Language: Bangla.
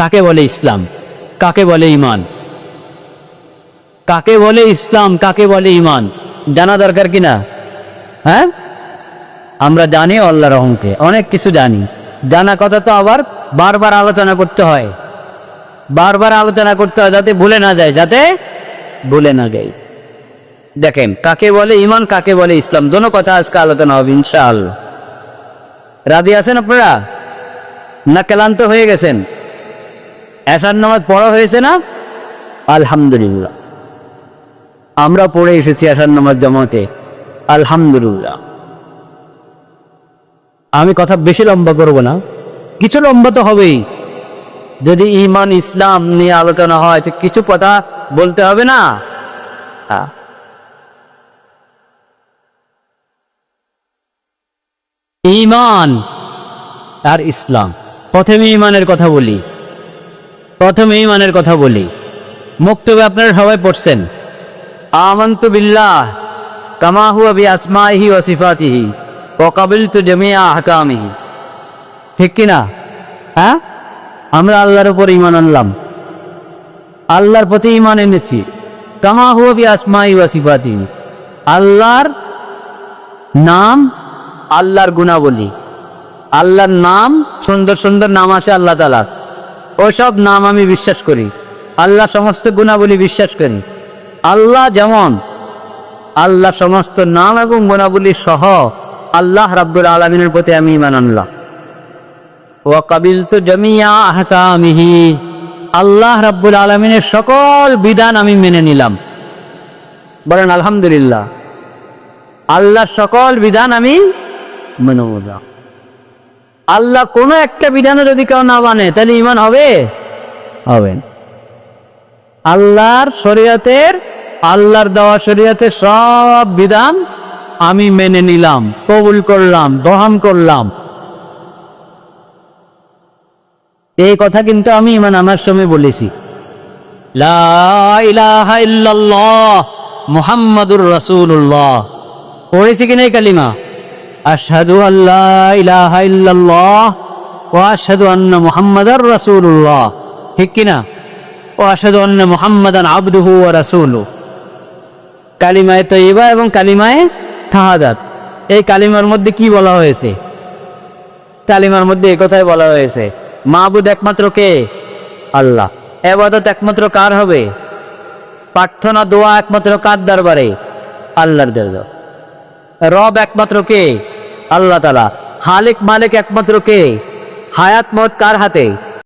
কাকে বলে ইসলাম? কাকে বলে ইমান কাকে বলে ইসলাম, কাকে বলে ইমান জানা দরকার কিনা হ্যাঁ? আমরা জানি আল্লাহ রহমকে অনেক কিছু জানি। জানা কথা তো আবার বারবার আলোচনা করতে হয়। বারবার আলোচনা করতে হয় যাতে ভুলে না যায়, যাতে ভুলে না যায়। দেখেন, কাকে বলে ইমান কাকে বলে ইসলাম, দোনো কথা আজকে আলোচনা হবে, ইনশাআল্লাহ। রাজি আছেন আপনারা? না, ক্লান্ত হয়ে গেছেন? এসার নামাজ পড়া হয়েছে না? আলহামদুলিল্লাহ। আমরা পড়ে এসেছি এসার নামাজ জমাতে। আলহামদুলিল্লাহ। আমি কথা বেশি লম্বা করব না। কিছু লম্বা তো হবেই। যদি ইমান ইসলাম নিয়ে আলোচনা হয়, তো কিছু কথা বলতে হবে না? হ্যাঁ। ইমান আর ইসলাম। প্রথমে ইমানের কথা বলি। প্রথমে ইমানের কথা বলি। মুক্তবে আপনারা সবাই পড়ছেন। আমন্ত বিল্লাহ কামা আবি বি আসমাইহি ওয়া সিফাতিহি ওয়া কাবিলতু জামিআ আহকামিহি। ঠিক কি না হ্যাঁ? আমরা আল্লাহর উপর ইমান আনলাম। আল্লাহর প্রতি ইমান এনেছি। কামাহু আবি বি আসমাই ওয়া সিফাতিহি। আল্লাহর নাম আল্লাহর গুণাবলী। আল্লাহর নাম সুন্দর সুন্দর নাম আছে আল্লাহ তালা ওসব নাম আমি বিশ্বাস করি। আল্লাহ সমস্ত গুণাবলী বিশ্বাস করি। আল্লাহ যেমন, আল্লাহ সমস্ত নাম এবং গুণাবলী সহ আল্লাহ রাব্বুল আলমিনের প্রতি আমি ইমান আনলাম। ও কাবিল তো জমিয়া আহতামিহি আল্লাহ রাব্বুল আলমিনের সকল বিধান আমি মেনে নিলাম। বলেন, আলহামদুলিল্লাহ। আল্লাহর সকল বিধান আমি মেনে নিলাম। আল্লাহ কোনো একটা বিধানে যদি কেউ না মানে তাহলে ইমান হবে? হবে আল্লাহর শরীয়তের, আল্লাহর দেওয়া শরীয়তের সব বিধান আমি মেনে নিলাম, কবুল করলাম দহন করলাম। এই কথা কিন্তু আমি ইমান আমার সময় বলেছি। মুহাম্মাদুর রাসূলুল্লাহ। পড়েছি কিনা এই কালিমা? আশহাদু আল্লাহ ইলাহা ইল্লাল্লাহ ওয়া আশহাদু আন্না মুহাম্মাদার রাসূলুল্লাহ। ঠিক কিনা? ও আশহাদু আন্না মুহাম্মাদান আবদুহু ওয়া রাসূলুহু। কালিমায়ে তৈবা এবং কালিমায়ে শাহাদাত এই কালিমার মধ্যে কি বলা হয়েছে? কালিমার মধ্যে এই কথাই বলা হয়েছে মাহবুদ একমাত্র কে? আল্লাহ। এবাদত একমাত্র কার হবে? প্রার্থনা, দোয়া একমাত্র কার দরবারে? আল্লাহর দরবার। রব একমাত্র কে? আল্লাহ তালা হালেক মালিক একমাত্র কে? হায়াত মত কার হাতে?